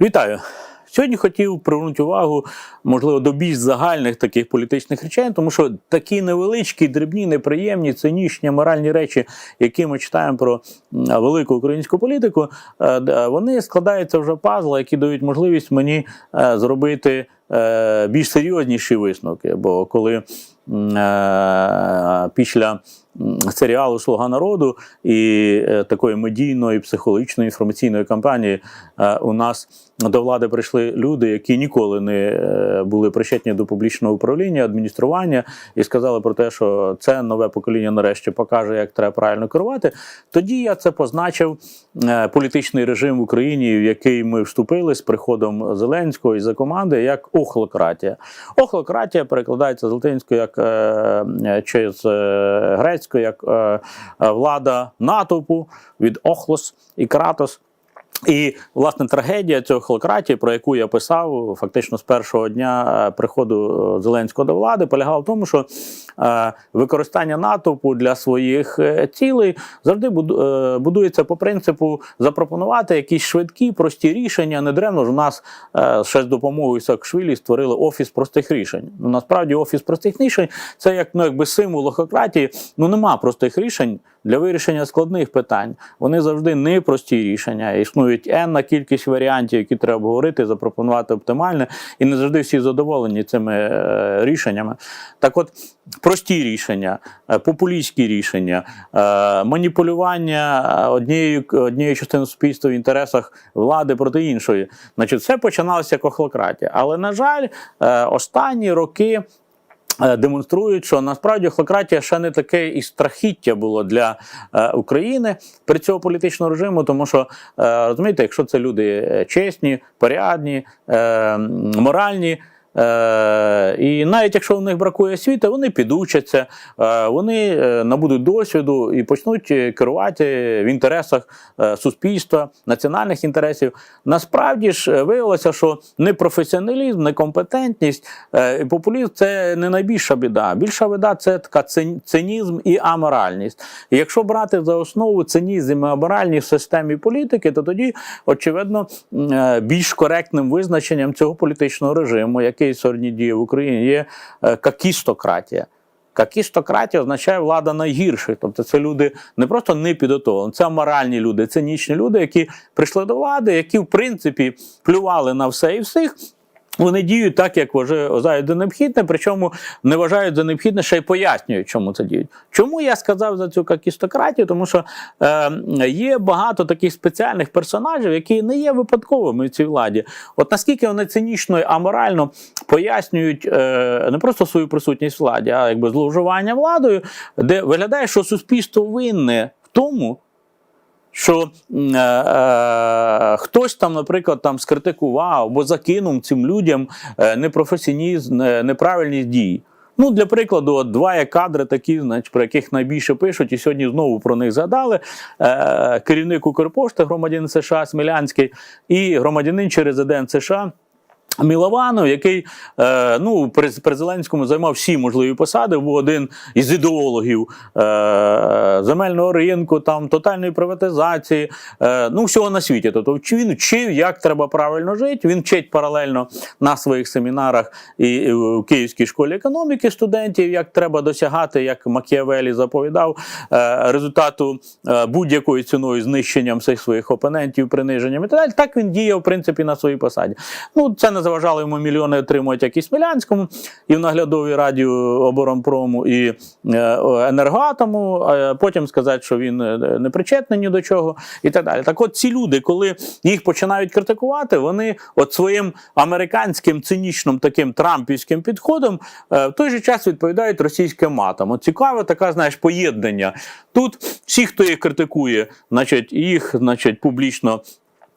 Вітаю! Сьогодні хотів привернути увагу, можливо, до більш загальних таких політичних речей, тому що такі невеличкі, дрібні, неприємні, цинічні, моральні речі, які ми читаємо про велику українську політику, е, вони складаються вже в пазли, які дають можливість мені е, зробити е, більш серйозніші висновки. Бо коли після серіалу Слуга народу і е, такої медійної, психологічної інформаційної кампанії е, у нас до влади прийшли люди, які ніколи не е, були причетні до публічного управління, адміністрування, і сказали про те, що це нове покоління нарешті покаже, як треба правильно керувати. Тоді я це позначив політичний режим в Україні, в який ми вступили з приходом Зеленського і за команди, як охлократія. Охлократія перекладається з латинської як е, е, грецької як е, е, влада натовпу від охлос і кратос. І власне трагедія цього холократії, про яку я писав фактично з першого дня е, приходу Зеленського до влади, полягала в тому, що використання натовпу для своїх е, цілей завжди е, будується по принципу запропонувати якісь швидкі, прості рішення. Недаремно ж у нас е, ще з допомогою Саакашвілі створили офіс простих рішень. Ну насправді офіс простих рішень це як ну якби символ охократії. Ну нема простих рішень для вирішення складних питань. Вони завжди непрості рішення. Існують енна кількість варіантів, які треба обговорити, запропонувати оптимальне, і не завжди всі задоволені цими е, рішеннями. Так, от прості рішення, е, популістські рішення, е, маніпулювання е, однією однією частиною суспільства в інтересах влади проти іншої. Значить, все починалося як охлократія. Але на жаль, останні роки демонструють, що насправді охлократія ще не таке і страхіття було для е, України при цьому політичного режиму, тому що е, розумієте, якщо це люди чесні, порядні, е, моральні. Е, і навіть якщо у них бракує освіти, вони підучаться, е, вони е, набудуть досвіду і почнуть керувати в інтересах суспільства, національних інтересів. Насправді ж виявилося, що непрофесіоналізм, некомпетентність е, популізм це не найбільша біда. Більша біда це така цинізм і аморальність. Якщо брати за основу цинізм і аморальність в системі політики, то тоді, очевидно, більш коректним визначенням цього політичного режиму, який сьогодні діє в Україні, є е, какістократія. Какістократія означає влада найгірших. Тобто це люди не просто не підготовлені, це моральні люди, цинічні люди, які прийшли до влади, які в принципі плювали на все і всіх. Вони діють так, як вважають за необхідне, причому не вважають за необхідне, ще й пояснюють, чому це діють. Чому я сказав за цю какістократію? Тому що е, є багато таких спеціальних персонажів, які не є випадковими в цій владі. От наскільки вони цинічно і аморально пояснюють е, не просто свою присутність владі, а якби зловживання владою, де виглядає, що суспільство винне в тому, що е, е, хтось там, наприклад, там скритикував або закинув цим людям е, непрофесіонізм, е, неправильність дій. Ну, для прикладу, от два є кадри такі, значить, про яких найбільше пишуть, і сьогодні знову про них згадали. Е, керівник Укрпошти, громадянин США Смілянський, і громадянин чи резидент США. Мілованов, який е, ну, при, Зеленському займав всі можливі посади, був один із ідеологів е, земельного ринку, там, тотальної приватизації, е, ну, всього на світі. Тобто він вчив, як треба правильно жити. Він вчить паралельно на своїх семінарах і, в Київській школі економіки студентів, як треба досягати, як Макіавелі заповідав, результату будь-якою ціною знищенням всіх своїх опонентів, приниженням і так далі. Так він діяв, в принципі, на своїй посаді. Ну, це не заважало йому мільйони отримувати як і Смілянському, і в наглядовій раді оборонпрому, і е, енергоатому. а Потім сказати, що він е, не причетний ні до чого, і так далі. Так от ці люди, коли їх починають критикувати, вони от своїм американським цинічним таким трампівським підходом е, в той же час відповідають російським матом. От цікаве така, знаєш, поєднання. Тут всі, хто їх критикує, значить, їх значить, публічно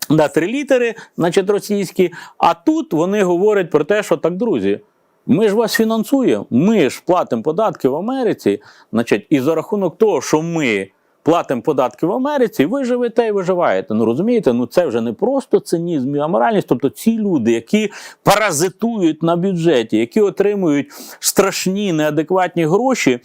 на три літери, значить, російські. А тут вони говорять про те, що так, друзі. Ми ж вас фінансуємо, ми ж платимо податки в Америці, значить, і за рахунок того, що ми платимо податки в Америці, ви живете і виживаєте. Ну розумієте, ну це вже не просто цинізм і аморальність. Тобто ці люди, які паразитують на бюджеті, які отримують страшні неадекватні гроші.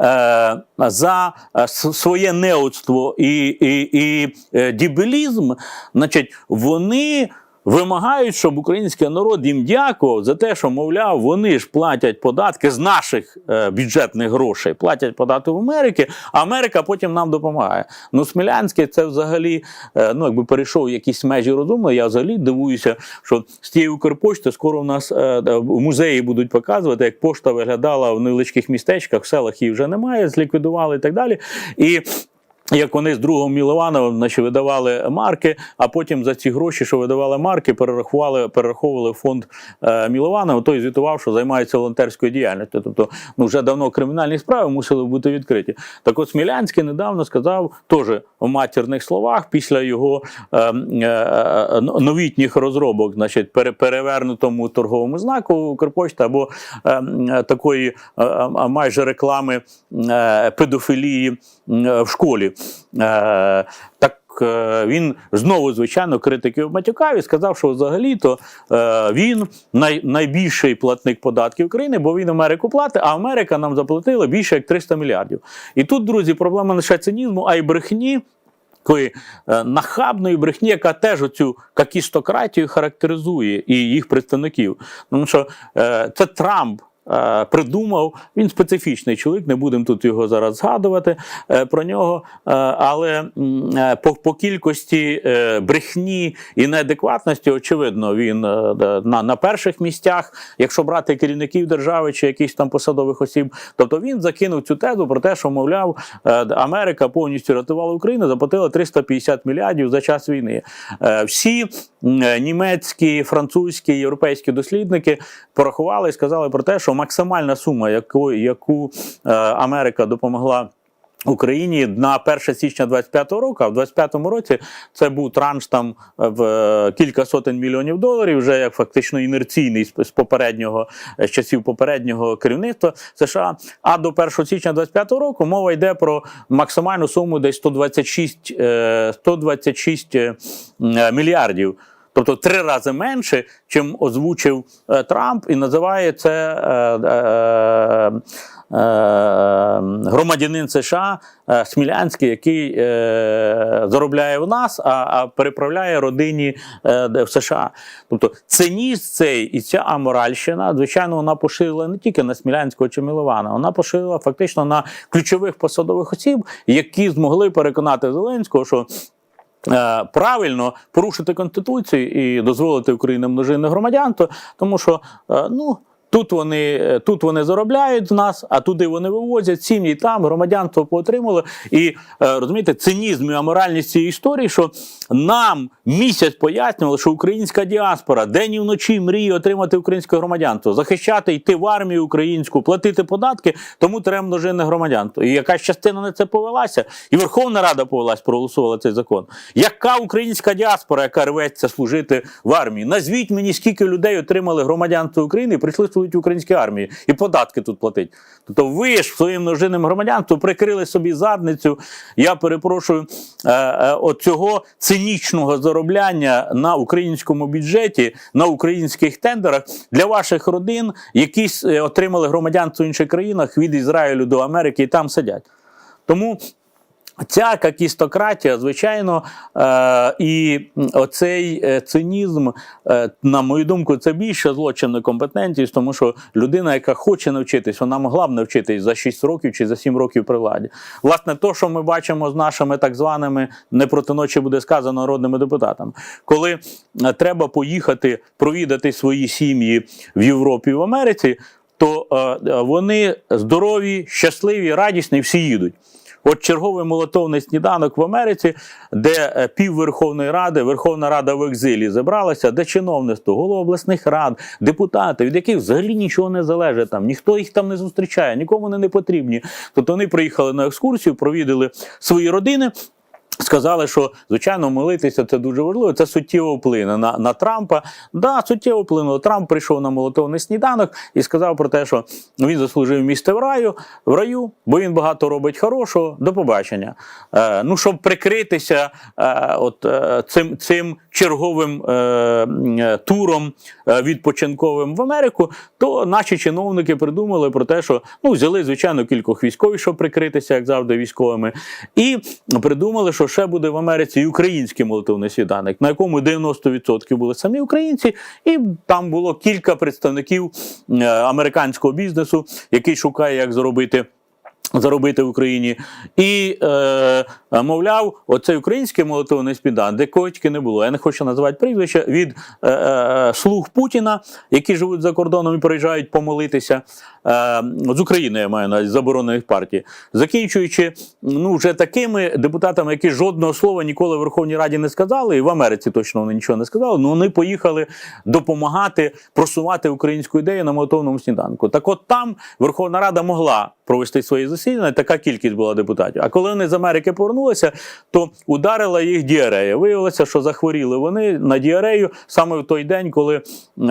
Е, За е, своє неудство і, і, і е, дібелізм, значить, вони вимагають, щоб український народ їм дякував за те, що, мовляв, вони ж платять податки з наших е, бюджетних грошей, платять податки в Америки, а Америка потім нам допомагає. Ну, Смілянський це взагалі е, ну, якби перейшов якісь межі розуму. Я взагалі дивуюся, що з тієї Укрпошти скоро у нас е, в музеї будуть показувати, як пошта виглядала в невеличких містечках, в селах її вже немає, зліквідували і так далі. І як вони з другом Міловановим значить, видавали марки, а потім за ці гроші, що видавали марки, перерахували, перераховували фонд е, Мілованова, той звітував, що займається волонтерською діяльністю. Тобто, ну вже давно кримінальні справи мусили бути відкриті. Так от Смілянський недавно сказав теж в матірних словах після його е, е, е, новітніх розробок, значить, пере, перевернутому торговому знаку Укрпошта або е, такої е, майже реклами е, педофілії е, в школі. Е, так е, він знову, звичайно, критиків матюкав і сказав, що взагалі-то е, він най, найбільший платник податків України, бо він Америку платить, а Америка нам заплатила більше як 300 мільярдів. І тут, друзі, проблема не лише цинізму, а й брехні. Такої нахабної брехні, яка теж оцю какістократію характеризує і їх представників. Тому що це Трамп придумав, він специфічний чоловік, не будемо тут його зараз згадувати е, про нього. Е, але е, по, по кількості е, брехні і неадекватності, очевидно, він е, на, на перших місцях, якщо брати керівників держави чи якихось там посадових осіб. Тобто він закинув цю тезу про те, що, мовляв, е, Америка повністю рятувала Україну, заплатила 350 мільярдів за час війни. Е, Всі е, німецькі, французькі, європейські дослідники порахували і сказали про те, що максимальна сума, яку, яку е, Америка допомогла. Україні на 1 січня 25-го року, а в 25-му році це був транш там в е, кілька сотень мільйонів доларів, вже як фактично інерційний з попереднього з часів попереднього керівництва США. А до 1 січня 25-го року мова йде про максимальну суму десь 126, е, 126 е, м, мільярдів. Тобто три рази менше, чим озвучив е, Трамп, і називає це е, е, громадянин США Смілянський, який заробляє в нас, а, переправляє родині в США. Тобто цинізм цей і ця аморальщина, звичайно, вона поширила не тільки на Смілянського чи Мілована, вона поширила фактично на ключових посадових осіб, які змогли переконати Зеленського, що правильно порушити конституцію і дозволити Україні множинне громадянство, тому що е, ну. Тут вони, е, тут вони заробляють з нас, а туди вони вивозять сім'ї там, громадянство поотримали. І е, розумієте, цинізм і аморальність цієї історії, що нам місяць пояснювали, що українська діаспора день і вночі мріє отримати українське громадянство, захищати, йти в армію українську, платити податки, тому треба множинне громадянство. І якась частина на це повелася, і Верховна Рада повелась, проголосувала цей закон. Яка українська діаспора, яка рветься служити в армії? Назвіть мені, скільки людей отримали громадянство України і прийшли служити українській армії і податки тут платить. Тобто ви ж своїм множинним громадянством прикрили собі задницю. Я перепрошую е, е, от цього цинічного заробляння на українському бюджеті, на українських тендерах для ваших родин, які е, отримали громадянство в інших країнах від Ізраїлю до Америки і там сидять. Тому Ця какістократія, звичайно, е, і оцей е, цинізм, е, на мою думку, це більше злочин некомпетентність, тому що людина, яка хоче навчитись, вона могла б навчитись за 6 років чи за 7 років при владі. Власне, то, що ми бачимо з нашими так званими не проти ночі буде сказано народними депутатами, коли треба поїхати провідати свої сім'ї в Європі і в Америці, то вони здорові, щасливі, радісні, всі їдуть. От черговий молотовний сніданок в Америці, де е, пів Верховної Ради, Верховна Рада в екзилі зібралася, де чиновництво, голови обласних рад, депутати, від яких взагалі нічого не залежить там, ніхто їх там не зустрічає, нікому вони не потрібні. Тобто вони приїхали на екскурсію, провідали свої родини. Сказали, що звичайно молитися це дуже важливо. Це суттєво вплине на, на Трампа. Да, суттєво вплинуло. Трамп прийшов на молотовний сніданок і сказав про те, що він заслужив місце в раю, в раю, бо він багато робить хорошого. До побачення. Е, ну, щоб прикритися е, от, е, цим, цим черговим е, е, туром е, відпочинковим в Америку, то наші чиновники придумали про те, що ну взяли звичайно кількох військових, щоб прикритися, як завжди, військовими, і придумали, що ще буде в Америці і український молитовний сніданок, на якому 90% були самі українці, і там було кілька представників е, американського бізнесу, який шукає, як заробити. Заробити в Україні. І, е, мовляв, оцей український молотовний спідан, де кочки не було. Я не хочу називати прізвища від е, е, слуг Путіна, які живуть за кордоном і приїжджають помолитися е, з України, я маю на заборонених партій, закінчуючи ну, вже такими депутатами, які жодного слова ніколи в Верховній Раді не сказали, і в Америці точно вони нічого не сказали. але вони поїхали допомагати просувати українську ідею на молитовному сніданку. Так от там Верховна Рада могла провести свої засідання, така кількість була депутатів. А коли вони з Америки повернулися, то ударила їх діарея. Виявилося, що захворіли вони на діарею саме в той день, коли е, е,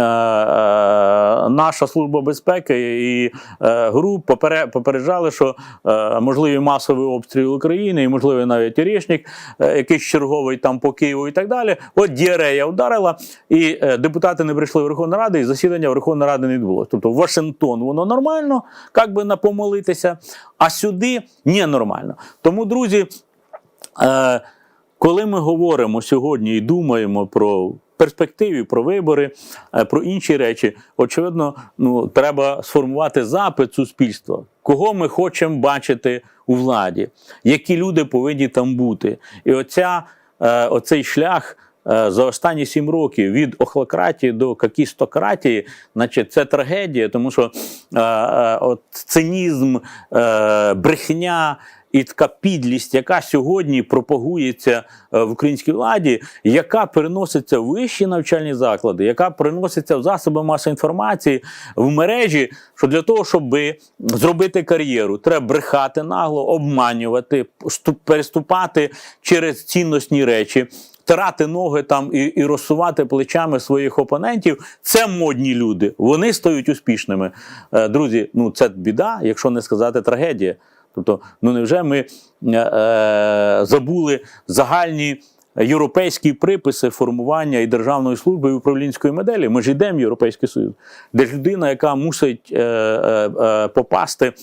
наша служба безпеки і е, ГРУ попере, попереджали, що е, можливий масовий обстріл України, і можливий навіть Орешник, е, якийсь черговий там по Києву і так далі. От діарея ударила, і е, депутати не прийшли в Верховну Раду, і засідання Верховної Ради не відбулося. Тобто Вашингтон воно нормально, як би на помолитися, а сюди ненормально. Тому, друзі, е, коли ми говоримо сьогодні і думаємо про перспективі, про вибори, е, про інші речі, очевидно, ну, треба сформувати запит суспільства, кого ми хочемо бачити у владі, які люди повинні там бути. І оця, е, оцей шлях. е, За останні сім років від охлократії до какістократії, значить, це трагедія, тому що е, е, от цинізм, е, брехня і така підлість, яка сьогодні пропагується е, в українській владі, яка переноситься в вищі навчальні заклади, яка переноситься в засоби масової інформації в мережі, що для того, щоб зробити кар'єру, треба брехати нагло, обманювати, переступати через цінностні речі. Тирати ноги там і, і розсувати плечами своїх опонентів. Це модні люди. Вони стають успішними. Е, друзі, ну це біда, якщо не сказати трагедія. Тобто, ну невже ми е, е, забули загальні європейські приписи формування і державної служби і управлінської моделі? Ми ж йдемо в Європейський Союз, де ж людина, яка мусить е, е, е, попасти.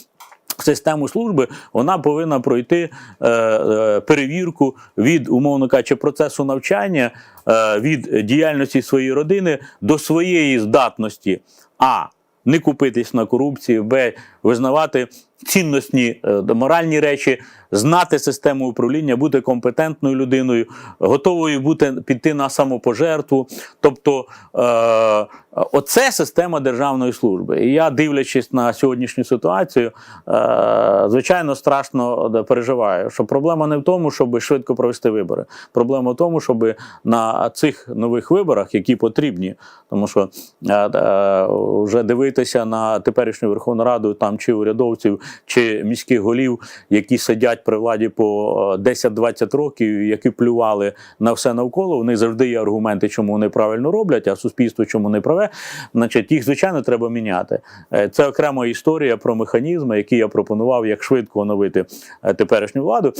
Систему служби вона повинна пройти е, е, перевірку від, умовно кажучи, процесу навчання, е, від діяльності своєї родини до своєї здатності. А не купитись на корупції, Б. Визнавати цінностні е, моральні речі, знати систему управління, бути компетентною людиною, готовою бути піти на самопожертву. Тобто е, оце система державної служби. І я, дивлячись на сьогоднішню ситуацію, е, звичайно, страшно переживаю, що проблема не в тому, щоб швидко провести вибори. Проблема в тому, щоб на цих нових виборах, які потрібні, тому що е, е, вже дивитися на теперішню Верховну Раду там чи урядовців, чи міських голів, які сидять при владі по е, 10-20 років, які плювали на все навколо. Них завжди є аргументи, чому вони правильно роблять, а суспільство чому не праве. Значить, їх звичайно треба міняти. Е, Це окрема історія про механізми, які я пропонував, як швидко оновити е, теперішню владу.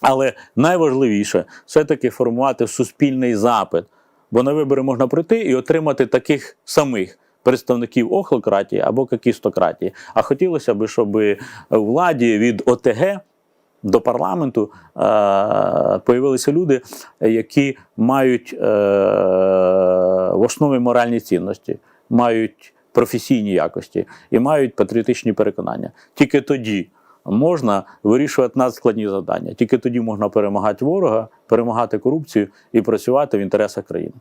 Але найважливіше все-таки формувати суспільний запит. Бо на вибори можна прийти і отримати таких самих представників охлократії або какістократії. А хотілося б, щоб у владі від ОТГ до парламенту е, появилися люди, які мають е, в основі моральні цінності, мають професійні якості і мають патріотичні переконання. Тільки тоді можна вирішувати надскладні завдання. Тільки тоді можна перемагати ворога, перемагати корупцію і працювати в інтересах країни.